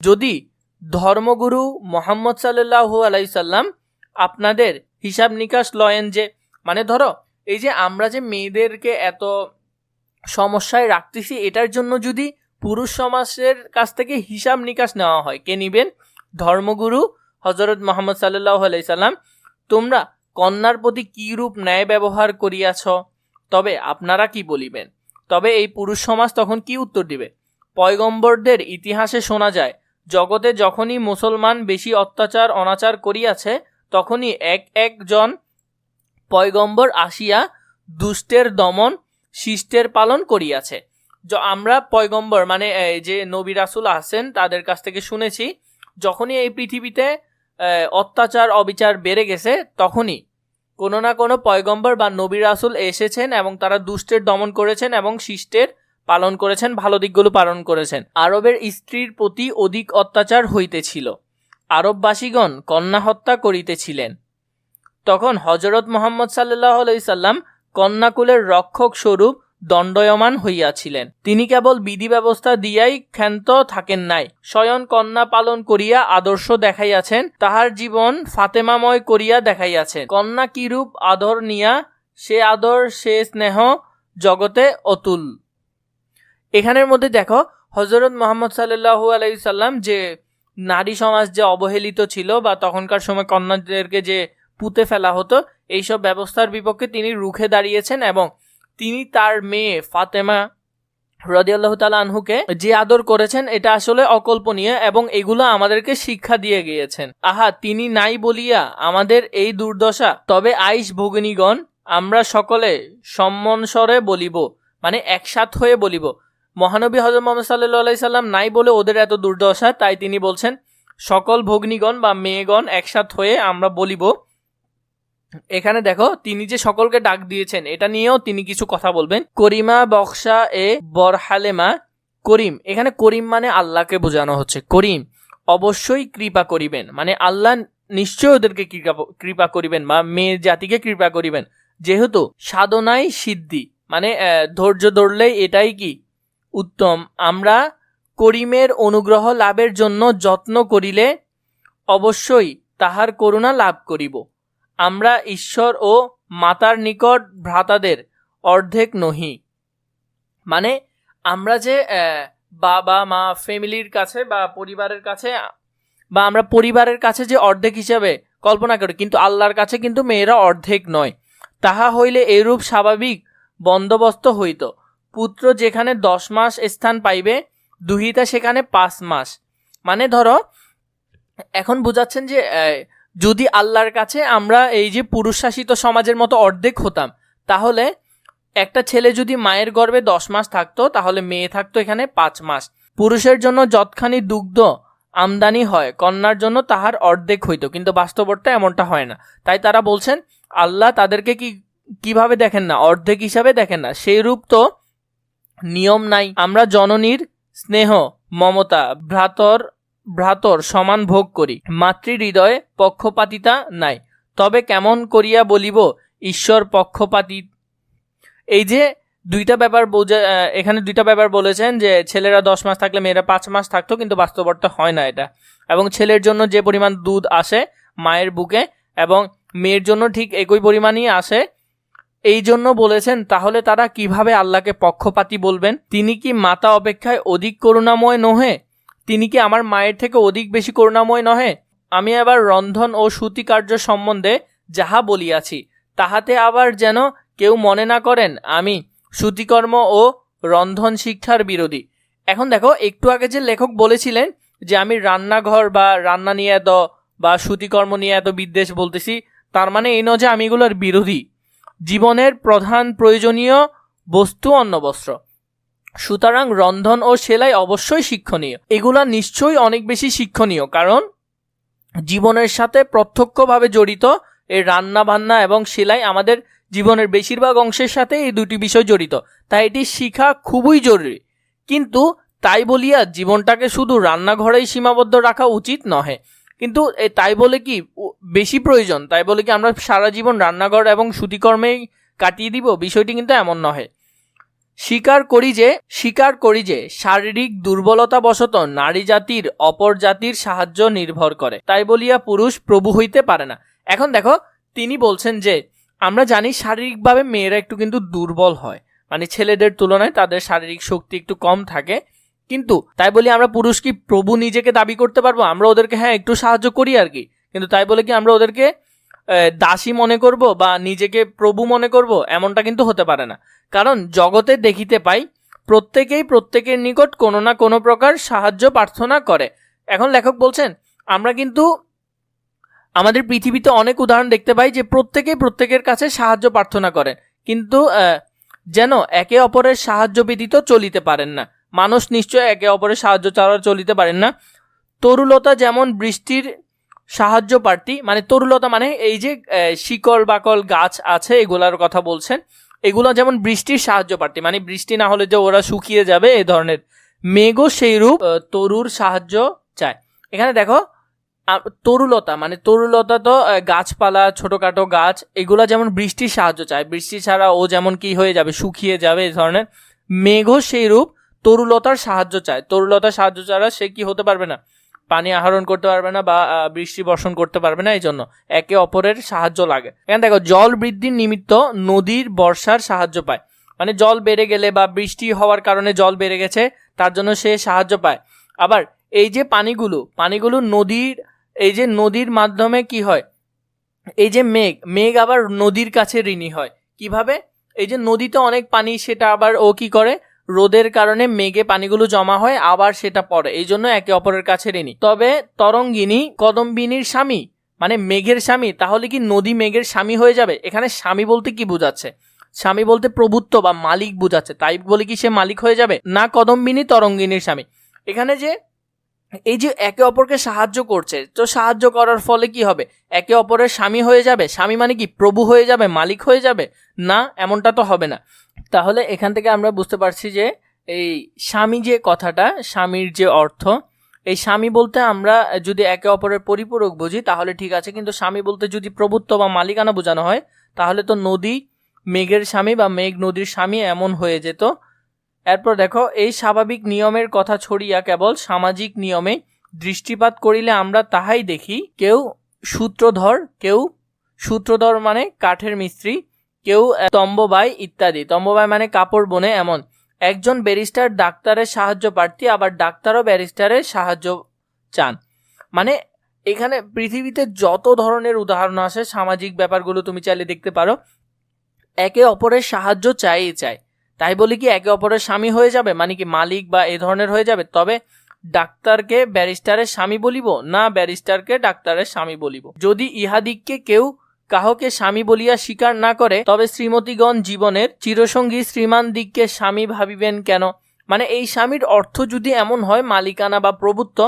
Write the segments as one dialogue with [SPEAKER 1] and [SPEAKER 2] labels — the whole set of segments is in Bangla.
[SPEAKER 1] যদি ধর্মগুরু মোহাম্মদ সাল্লাহু আলাইসাল্লাম আপনাদের হিসাব নিকাশ লয়েন যে মানে ধরো, এই যে আমরা যে মেয়েদেরকে এত সমস্যায় রাখতেছি, এটার জন্য যদি পুরুষ সমাজের কাছ থেকে হিসাব নিকাশ নেওয়া হয়, কে নিবেন? ধর্মগুরু হজরত মোহাম্মদ সাল্লাহ আলাইসাল্লাম তোমরা কন্যার প্রতি কী রূপ ন্যায় ব্যবহার করিয়াছ? তবে আপনারা কি বলিবেন? তবে এই পুরুষ সমাজ তখন কি উত্তর দিবে? পয়গম্বরদের ইতিহাসে শোনা যায় জগতে যখনই মুসলমান বেশি অত্যাচার, অনাচার করিয়াছে, তখনই এক একজন পয়গম্বর আসিয়া দুষ্টের দমন, শিষ্টের পালন করিয়াছে। আমরা পয়গম্বর মানে যে নবী রাসুল আছেন তাদের কাছ থেকে শুনেছি, যখনই এই পৃথিবীতে অত্যাচার, অবিচার বেড়ে গেছে, তখনই কোনো না কোনো পয়গম্বর বা নবী রাসুল এসেছেন এবং তারা দুষ্টের দমন করেছেন এবং শিষ্টের পালন করেছেন, ভালো দিকগুলো পালন করেছেন। আরবের স্ত্রীর প্রতি অধিক অত্যাচার হইতেছিল। আরববাসীগণ কন্যা হত্যা করিতেছিলেন। তখন হজরত মোহাম্মদ সাল্লাহ সাল্লাম কন্যাকুলের রক্ষক স্বরূপ দণ্ডয়মান হইয়াছিলেন। তিনি কেবল বিধি ব্যবস্থা দিয়াই ক্ষান্ত থাকেন নাই, স্বয়ং কন্যা পালন করিয়া আদর্শ দেখাইয়াছেন, তাহার জীবন ফাতেমাময় করিয়া দেখাইয়াছেন। কন্যা কিরূপ আদর নিয়া, সে আদর, সে স্নেহ জগতে অতুল। এখানের মধ্যে দেখো হজরত মোহাম্মদ সাল্লাহু আলাইসাল্লাম যে নারী সমাজ যে অবহেলিত ছিল বা তখনকার সময় কন্যাদেরকে যে পুঁতে ফেলা হতো, এইসব ব্যবস্থার বিপক্ষে তিনি রুখে দাঁড়িয়েছেন এবং তিনি তার মেয়ে ফাতেমা রদিয়াল্লাহ তালা আনহুকে যে আদর করেছেন, এটা আসলে অকল্পনীয় এবং এগুলো আমাদেরকে শিক্ষা দিয়ে গিয়েছেন। আহা, তিনি নাই বলিয়া আমাদের এই দুর্দশা। তবে আইস ভগিনীগণ, আমরা সকলে সম্মনসরে বলিব মানে একসাথ হয়ে বলিব মহানবী হজরত মোহাম্মদ সাল্লাহ সাল্লাম নাই বলে ওদের এত দুর্দশা, তাই তিনি বলছেন, সকল ভগ্নীগণ বা মেয়েগণ একসাথ হয়ে আমরা বলিব, এখানে দেখো, তিনি যে সকলকে ডাক দিয়েছেন, এটা নিয়েও তিনি কিছু কথা বলবেন। করিমা বক্সা এ বরহালেমা করিম, এখানে করিম মানে আল্লাহকে বোঝানো হচ্ছে। করিম, অবশ্যই কৃপা করিবেন মানে আল্লাহ নিশ্চয় ওদেরকে কৃপা করিবেন বা মেয়ে জাতিকে কৃপা করিবেন। যেহেতু সাধনাই সিদ্ধি মানে ধৈর্য ধরলেই এটাই কি? উত্তম। আমরা করিমের অনুগ্রহ লাভের জন্য যত্ন করিলে অবশ্যই তাহার করুণা লাভ করিব। আমরা ঈশ্বর ও মাতার নিকট ভ্রাতাদের অর্ধেক নহি। মানে আমরা যে বাবা, মা ফ্যামিলির কাছে বা পরিবারের কাছে, বা আমরা পরিবারের কাছে যে অর্ধেক হিসাবে কল্পনা করি, কিন্তু আল্লাহর কাছে কিন্তু মেয়েরা অর্ধেক নয়। তাহা হইলে এরূপ স্বাভাবিক বন্দোবস্ত হইত। পুত্র যেখানে দশ মাস স্থান পাইবে, দুহিতা সেখানে পাঁচ মাস। মানে ধরো, এখন বুঝাচ্ছেন যে যদি আল্লাহর কাছে আমরা এই যে পুরুষ শাসিত সমাজের মতো অর্ধেক হতাম, তাহলে একটা ছেলে যদি মায়ের গর্ভে দশ মাস থাকতো, তাহলে মেয়ে থাকতো এখানে পাঁচ মাস। পুরুষের জন্য যতখানি দুগ্ধ আমদানি হয়, কন্যার জন্য তাহার অর্ধেক হইতো, কিন্তু বাস্তবতা এমনটা হয় না। তাই তারা বলছেন, আল্লাহ তাদেরকে কি, কীভাবে দেখেন না? অর্ধেক হিসাবে দেখেন না। সেই রূপ তো নিয়ম নাই। আমরা জননীর স্নেহ, মমতা, ভ্রাতর ভ্রাতর সমান ভোগ করি। মাতৃ হৃদয়ে পক্ষপাতিতা নাই। তবে কেমন করিয়া বলিব, ঈশ্বর পক্ষপাতি? এই যে দুইটা ব্যাপার বোঝা এখানে দুইটা ব্যাপার বলেছেন যে, ছেলেরা দশ মাস থাকলে মেয়েরা পাঁচ মাস থাকতো, কিন্তু বাস্তবতা হয় না এটা। এবং ছেলের জন্য যে পরিমাণ দুধ আসে মায়ের বুকে, এবং মেয়ের জন্য ঠিক একই পরিমাণই আসে এই জন্য বলেছেন, তাহলে তারা কীভাবে আল্লাহকে পক্ষপাতী বলবেন? তিনি কি মাতা অপেক্ষায় অধিক করুণাময় নহে? তিনি কি আমার মায়ের থেকে অধিক বেশি করুণাময় নহে? আমি আবার রন্ধন ও সুতিকার্য সম্বন্ধে যাহা বলিয়াছি, তাহাতে আবার যেন কেউ মনে না করেন, আমি সুতিকর্ম ও রন্ধন শিক্ষার বিরোধী। এখন দেখো, একটু আগে যে লেখক বলেছিলেন যে, আমি রান্নাঘর বা রান্না নিয়ে এত বা সুতিকর্ম নিয়ে এত বিদ্বেষ বলতেছি, তার মানে এই নয় যে আমি এগুলোর বিরোধী। জীবনের প্রধান প্রয়োজনীয় বস্তু অন্নবস্ত্র। সুতরাং রন্ধন ও সেলাই অবশ্যই শিক্ষণীয়। এগুলা নিশ্চয়ই অনেক বেশি শিক্ষণীয়, কারণ জীবনের সাথে প্রত্যক্ষভাবে জড়িত এই রান্না বান্না এবং সেলাই আমাদের জীবনের বেশিরভাগ অংশের সাথে এই দুটি বিষয় জড়িত। তাই এটি শিখা খুবই জরুরি। কিন্তু তাই বলিয়া জীবনটাকে শুধু রান্নাঘরেই সীমাবদ্ধ রাখা উচিত নহে। কিন্তু তাই বলে কি বেশি প্রয়োজন। তাই বলে কি, আমরা সারা জীবন রান্নাঘর এবং সুতিকর্মেই কাটিয়ে দিব, বিষয়টি কিন্তু এমন নহে। স্বীকার করি যে, স্বীকার করি যে, শারীরিক দুর্বলতা বশত নারী জাতির অপর জাতির সাহায্য নির্ভর করে। তাই বলিয়া পুরুষ প্রভু হইতে পারে না। এখন দেখো, তিনি বলছেন যে, আমরা জানি শারীরিকভাবে মেয়েরা একটু কিন্তু দুর্বল হয়। মানে ছেলেদের তুলনায় তাদের শারীরিক শক্তি একটু কম থাকে। কিন্তু তাই বলি আমরা পুরুষ কি প্রভু নিজেকে দাবি করতে পারব? আমরা ওদেরকে হ্যাঁ একটু সাহায্য করি আর কি। কিন্তু তাই বলে কি আমরা ওদেরকে দাসী মনে করব বা নিজেকে প্রভু মনে করব? এমনটা কিন্তু হতে পারে না। কারণ জগতে দেখিতে পাই, প্রত্যেকেই প্রত্যেকের নিকট কোনো না কোনো প্রকার সাহায্য, প্রার্থনা করে। এখন লেখক বলছেন, আমরা কিন্তু আমাদের পৃথিবীতে অনেক উদাহরণ দেখতে পাই যে প্রত্যেকেই প্রত্যেকের কাছে সাহায্য, প্রার্থনা করেন। কিন্তু যেন একে অপরের সাহায্য ব্যতীত চলিতে পারেন না। মানুষ নিশ্চয় একে অপরের সাহায্য ছাড়া চলিতে পারেন না। তরুলতা যেমন বৃষ্টির সাহায্য প্রার্থী মানে তরুলতা মানে এই যে শিকল বাকল গাছ আছে, এগুলার কথা বলছেন, এগুলো যেমন বৃষ্টির সাহায্য প্রার্থী মানে বৃষ্টি না হলে যে ওরা শুকিয়ে যাবে এই ধরনের মেঘও সেই রূপ তরুর সাহায্য চায়। এখানে দেখো তরুলতা মানে তরুলতা তো গাছপালা, ছোটোখাটো গাছ, এগুলো যেমন বৃষ্টির সাহায্য চায়, বৃষ্টি ছাড়া ও যেমন কি হয়ে যাবে, শুকিয়ে যাবে এই ধরনের মেঘও সেই রূপ তরুলতার সাহায্য চায়। তরুলতার সাহায্য ছাড়া সে কি হতে পারবে না? পানি আহরণ করতে পারবে না বা বৃষ্টি বর্ষণ করতে পারবে না এই জন্য একে অপরের সাহায্য লাগে। এখানে দেখো, জল বৃদ্ধির নিমিত্ত নদীর বর্ষার সাহায্য পায়। মানে জল বেড়ে গেলে বা বৃষ্টি হওয়ার কারণে জল বেড়ে গেছে, তার জন্য সে সাহায্য পায়। আবার এই যে পানিগুলো পানিগুলো নদীর, এই যে নদীর মাধ্যমে কি হয়? এই যে মেঘ মেঘ আবার নদীর কাছে ঋণী হয়। কীভাবে? এই যে নদীতে অনেক পানি, সেটা আবার ও কি করে? রোদের কারণে মেঘে পানিগুলো জমা হয়, আবার সেটা পড়ে। এই জন্য একে অপরের কাছে ঋণী। তবে তরঙ্গিনী কদম্বিনীর স্বামী মানে মেঘের স্বামী, তাহলে কি নদী মেঘের স্বামী হয়ে যাবে? এখানে স্বামী বলতে কি বোঝাচ্ছে? স্বামী বলতে প্রভুত্ব বা মালিক বোঝাচ্ছে। তাই বলে কি সে মালিক হয়ে যাবে? না, কদম্বিনী, তরঙ্গিনীর স্বামী। এখানে যে এই যে একে অপরকে সাহায্য করছে, তো সাহায্য করার ফলে কি হবে? একে অপরের স্বামী হয়ে যাবে। স্বামী মানে কি? প্রভু হয়ে যাবে, মালিক হয়ে যাবে? না, এমনটা তো হবে না। তাহলে এখান থেকে আমরা বুঝতে পারছি যে এই স্বামী যে কথাটা, স্বামীর যে অর্থ, এই স্বামী বলতে আমরা যদি একে অপরের পরিপূরক বুঝি, তাহলে ঠিক আছে। কিন্তু স্বামী বলতে যদি প্রভুত্ব বা মালিকানা বোঝানো হয়, তাহলে তো নদী মেঘের স্বামী বা মেঘ নদীর স্বামী এমন হয়ে যেত। এরপর দেখো, এই স্বাভাবিক নিয়মের কথা ছড়িয়া কেবল সামাজিক নিয়মে দৃষ্টিপাত করিলে আমরা তাহাই দেখি, কেউ সূত্রধর কেউ সূত্রধর মানে কাঠের মিস্ত্রি কেউ তম্ববাই ইত্যাদি। তম্ববাই মানে কাপড় বনে এমন। একজন ব্যারিস্টার ডাক্তারের সাহায্য প্রার্থী, আবার ডাক্তারও ব্যারিস্টারের সাহায্য চান। মানে এখানে পৃথিবীতে যত ধরনের উদাহরণ আছে সামাজিক ব্যাপারগুলো তুমি চাইলে দেখতে পারো, একে অপরের সাহায্য চাইই চায় তাই বলি কি, একে অপরের স্বামী হয়ে যাবে মানে কি মালিক বা এ ধরনের হয়ে যাবে, তবে ডাক্তারকে ব্যারিস্টারের স্বামী বলিব না ব্যারিস্টারকে ডাক্তারের স্বামী বলিব। যদি ইহাদিককে কেউ কাহকে স্বামী বলিয়া স্বীকার না করে, তবে শ্রীমতীগণ জীবনের চিরসঙ্গী শ্রীমান দিককে স্বামী ভাবিবেন কেন? মানে এই স্বামীর অর্থ যদি এমন হয়, মালিকানা বা প্রভুত্ব,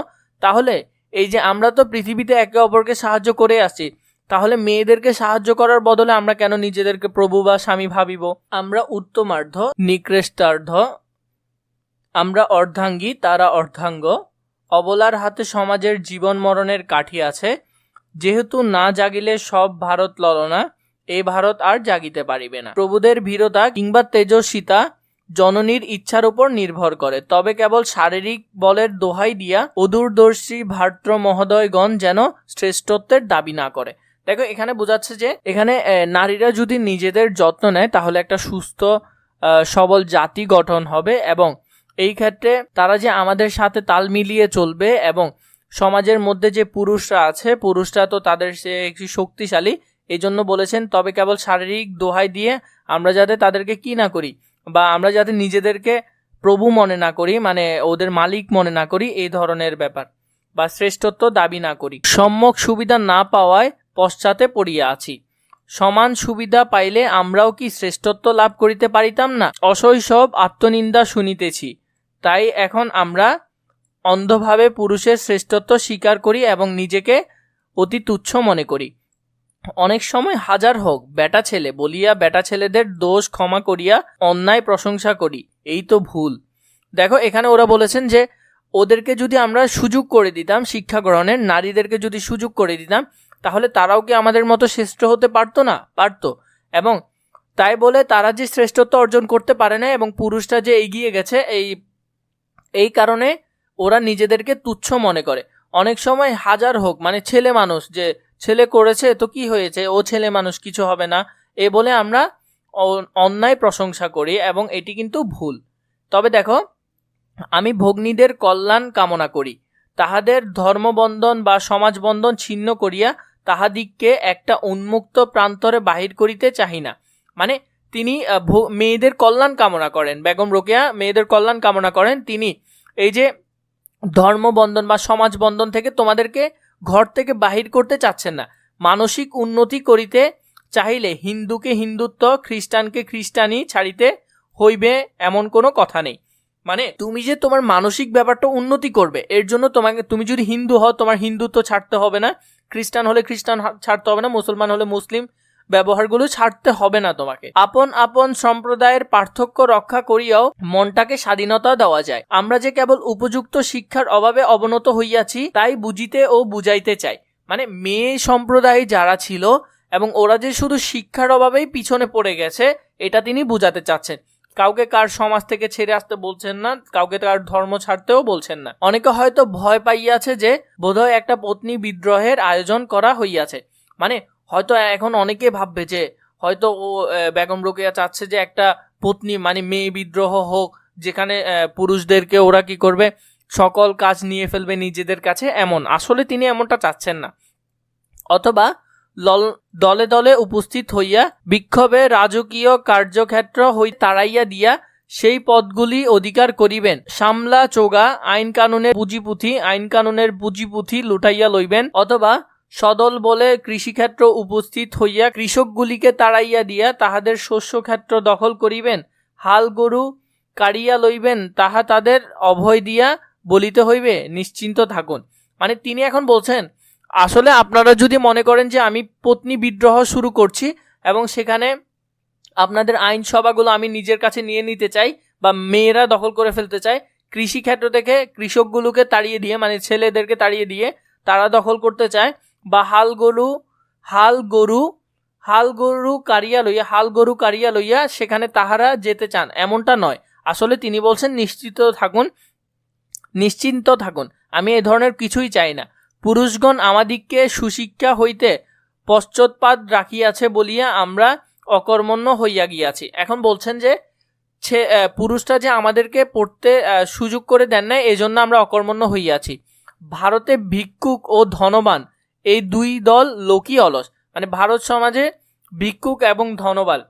[SPEAKER 1] তাহলে এই যে আমরা তো পৃথিবীতে একে অপরকে সাহায্য করে আসি তাহলে মেয়েদেরকে সাহায্য করার বদলে আমরা কেন নিজেদেরকে প্রভু বা স্বামী ভাবিব? আমরা উত্তমার্ধ, নিকৃষ্টার্ধ, আমরা অর্ধাঙ্গী, তারা অর্ধাঙ্গ, অবলার হাতে সমাজের জীবন মরণের কাঠি আছে যেহেতু না জাগিলে সব ভারত ললনা এই ভারত আর জাগিতে পারিবে না। প্রভুদের ভীরতা কিংবা তেজস্বিতা জননীর ইচ্ছার উপর নির্ভর করে। তবে কেবল শারীরিক বলের দোহাই দিয়া অদূরদর্শী ভার্ত্র মহোদয়গণ যেন শ্রেষ্ঠত্বের দাবি না করে। দেখো, এখানে বোঝাচ্ছে যে, এখানে নারীরা যদি নিজেদের যত্ন নেয়, তাহলে একটা সুস্থ সবল জাতি গঠন হবে এবং এই ক্ষেত্রে তারা যে আমাদের সাথে তাল মিলিয়ে চলবে এবং সমাজের মধ্যে যে পুরুষরা আছে, পুরুষরা তো তাদের সে একটি শক্তিশালী এই জন্য বলেছেন, তবে কেবল শারীরিক দোহাই দিয়ে আমরা যাতে তাদেরকে কি না করি বা আমরা যাতে নিজেদেরকে প্রভু মনে না করি মানে ওদের মালিক মনে না করি, এই ধরনের ব্যাপার বা শ্রেষ্ঠত্ব দাবি না করি। সম্যক সুবিধা না পাওয়ায় পশ্চাতে পড়িয়া আছি। সমান সুবিধা পাইলে আমরাও কি শ্রেষ্ঠত্ব লাভ করিতে পারিতাম না? অশৈশব আত্মনিন্দা শুনিতেছি। তাই এখন আমরা অন্ধভাবে পুরুষের শ্রেষ্ঠত্ব স্বীকার করি এবং নিজেকে অতি তুচ্ছ মনে করি। অনেক সময় হাজার হোক বেটা ছেলে বলিয়া বেটা ছেলেদের দোষ ক্ষমা করিয়া অন্যায় প্রশংসা করি, এই তো ভুল। দেখো, এখানে ওরা বলেছেন যে, ওদেরকে যদি আমরা সুযোগ করে দিতাম শিক্ষা গ্রহণের, নারীদেরকে যদি সুযোগ করে দিতাম, তাহলে তারাও কি আমাদের মতো শ্রেষ্ঠ হতে পারতো না? পারতো। এবং তাই বলে তারা যে শ্রেষ্ঠত্ব অর্জন করতে পারে না এবং পুরুষরা যে এগিয়ে গেছে, এই এই কারণে ওরা নিজেদেরকে তুচ্ছ মনে করে। অনেক সময় হাজার হোক মানে ছেলে মানুষ যে ছেলে করেছে তো কি হয়েছে? ও ছেলে মানুষ কিছু হবে না। এ বলে আমরা অন্যায় প্রশংসা করি এবং এটি কিন্তু ভুল। তবে দেখো, আমি ভগ্নীদের কল্যাণ কামনা করি। তাহাদের ধর্মবন্ধন বা সমাজবন্ধন ছিন্ন করিয়া তাহাদিগকে একটা উন্মুক্ত প্রান্তরে বাহির করিতে চাহি না। মানে তিনি মেয়েদের কল্যাণ কামনা করেন। বেগম রোকেয়া মেয়েদের কল্যাণ কামনা করেন। তিনি এই যে ধর্মবন্ধন বা সমাজ বন্ধন থেকে তোমাদেরকে ঘর থেকে বাহির করতে চাচ্ছেন না। মানসিক উন্নতি করিতে চাহিলে হিন্দুকে হিন্দুত্ব, খ্রিস্টানকে খ্রিস্টানি ছাড়িতে হইবে এমন কোনো কথা নেই। মানে তুমি যে তোমার মানসিক ব্যাপারটা উন্নতি করবে, এর জন্য তোমাকে, তুমি যদি হিন্দু হও, তোমার হিন্দুত্ব ছাড়তে হবে না। খ্রিস্টান হলে খ্রিস্টান ছাড়তে হবে না, মুসলমান হলে মুসলিম ব্যবহারগুলো ছাড়তে হবে না তোমাকে। আপন আপন সম্প্রদায়ের পার্থক্য রক্ষা করিয়াও মনটাকে স্বাধীনতা দেওয়া যায়। আমরা যে কেবল উপযুক্ত শিক্ষার অভাবে অবনত হইয়াছি, তাই বুঝিতে ও বুঝাইতে চাই। মানে মেয়ে সম্প্রদায় যারা ছিল এবং ওরা যে শুধু শিক্ষার অভাবেই পিছনে পড়ে গেছে, এটা তিনি বুঝাতে চাচ্ছেন। কাউকে কার সমাজ থেকে ছেড়ে আসতে বলছেন না, কাউকে কার ধর্ম ছাড়তেও বলছেন না। অনেকে হয়তো ভয় পাইয়াছে যে বোধহয় একটা পত্নী বিদ্রোহের আয়োজন করা হইয়াছে। মানে হয়তো এখন অনেকে ভাববে যে হয়তো ও বেগম রোকেয়া চাচ্ছে যে একটা পত্নী মানে মেয়ে বিদ্রোহ হোক, যেখানে পুরুষদেরকে ওরা কি করবে? সকল কাজ নিয়ে ফেলবে নিজেদের কাছে এমন। আসলে তিনি এমনটা চাচ্ছেন না। অথবা লল- দলে দলে উপস্থিত হইয়া বিক্ষোভে রাজকীয় কার্যক্ষেত্র হই, তাড়াইয়া দিয়া সেই পদগুলি অধিকার করিবেন। সামলা চোগা আইন কানুনের পুঁজিপুঁথি আইন কানুনের পুঁজিপুঁথি লুটাইয়া লইবেন, অথবা সদল বলে কৃষিক্ষেত্র উপস্থিত হইয়া কৃষকগুলিকে তাড়াইয়া দিয়া তাহাদের শস্যক্ষেত্র দখল করিবেন, হাল গরু কাড়িয়া লইবেন, তাহা তাদের অভয় দিয়া বলিতে হইবে, নিশ্চিন্ত থাকুন। মানে তিনি এখন বলছেন, আসলে আপনারা যদি মনে করেন যে আমি পত্নী বিদ্রোহ শুরু করছি এবং সেখানে আপনাদের আইনসভাগুলো আমি নিজের কাছে নিয়ে নিতে চাই বা মেয়েরা দখল করে ফেলতে চাই কৃষিক্ষেত্র থেকে কৃষকগুলোকে তাড়িয়ে দিয়ে মানে ছেলেদেরকে তাড়িয়ে দিয়ে তারা দখল করতে চায় বা হাল গরু হাল গরু হাল গরু কারিয়া লইয়া, হাল গরু কারিয়া লইয়া সেখানে তাহারা যেতে চান, এমনটা নয়। আসলে তিনি বলছেন, নিশ্চিত থাকুন, নিশ্চিন্ত থাকুন, আমি এ ধরনের কিছুই চাই না। পুরুষগণ আমাদিগকে সুশিক্ষা হইতে পশ্চাৎপাদ রাখিয়াছে বলিয়া আমরা অকর্মণ্য হইয়া গিয়াছি। এখন বলছেন যে পুরুষরা যে আমাদেরকে পড়তে সুযোগ করে দেন না এই জন্য আমরা অকর্মণ্য হইয়াছি। ভারতে ভিক্ষুক ও ধনবান এই দুই দল লোকই অলস। মানে ভারত সমাজে ভিক্ষুক এবং ধনবাল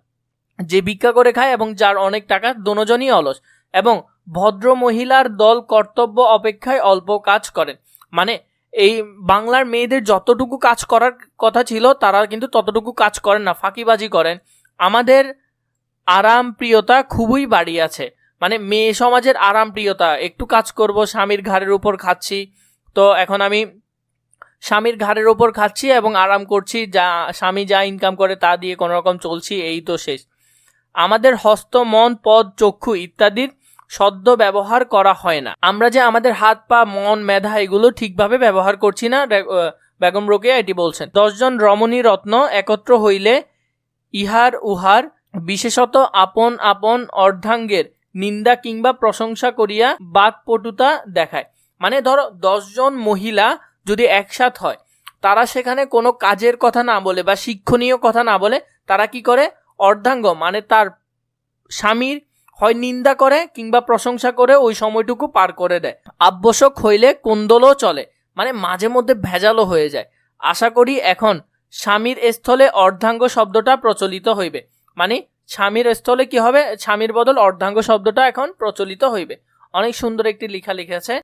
[SPEAKER 1] যে ভিক্ষা করে খায় এবং যার অনেক টাকা দোনোজনই অলস এবং ভদ্র মহিলার দল কর্তব্য অপেক্ষায় অল্প কাজ করেন মানে এই বাংলার মেয়েদের যতটুকু কাজ করার কথা ছিল, তারা কিন্তু ততটুকু কাজ করেন না, ফাঁকিবাজি করেন। আমাদের আরাম প্রিয়তা খুবই বাড়িয়াছে মানে মেয়ে সমাজের আরাম প্রিয়তা একটু কাজ করব, স্বামীর ঘাড়ের উপর খাচ্ছি, তো এখন আমি স্বামীর ঘাড়ের ওপর খাচ্ছি এবং আরাম করছি, যা স্বামী যা ইনকাম করে তা দিয়ে কোনো রকম চলছি, এই তো শেষ। আমাদের হস্ত, মন, পদ, চক্ষু ইত্যাদির সদ্য ব্যবহার করা হয় না। আমরা যে আমাদের হাত, পা, মন, মেধা এগুলো ঠিকভাবে ব্যবহার করছি না বেগম রোকেয়া এটি বলছেন। দশজন রমণী রত্ন একত্র হইলে ইহার উহার বিশেষত আপন আপন অর্ধাঙ্গের নিন্দা কিংবা প্রশংসা করিয়া বাকপটুতা দেখায়। মানে ধরো, দশজন মহিলা যদি একসাথ হয়, তারা সেখানে কোনো কাজের কথা না বলে বা শিক্ষণীয় কথা না বলে, তারা কি করে? অর্ধাঙ্গ মানে তার স্বামীর হয় নিন্দা করে কিংবা প্রশংসা করে ওই সময়টুকু পার করে দেয়। আবশ্যক হইলে কুন্দলও চলে মানে মাঝে মধ্যে ভেজালও হয়ে যায়। আশা করি এখন স্বামীর স্থলে অর্ধাঙ্গ শব্দটা প্রচলিত হইবে। মানে স্বামীর স্থলে কি হবে? স্বামীর বদল অর্ধাঙ্গ শব্দটা এখন প্রচলিত হইবে। অনেক সুন্দর একটি লেখা লিখেছে।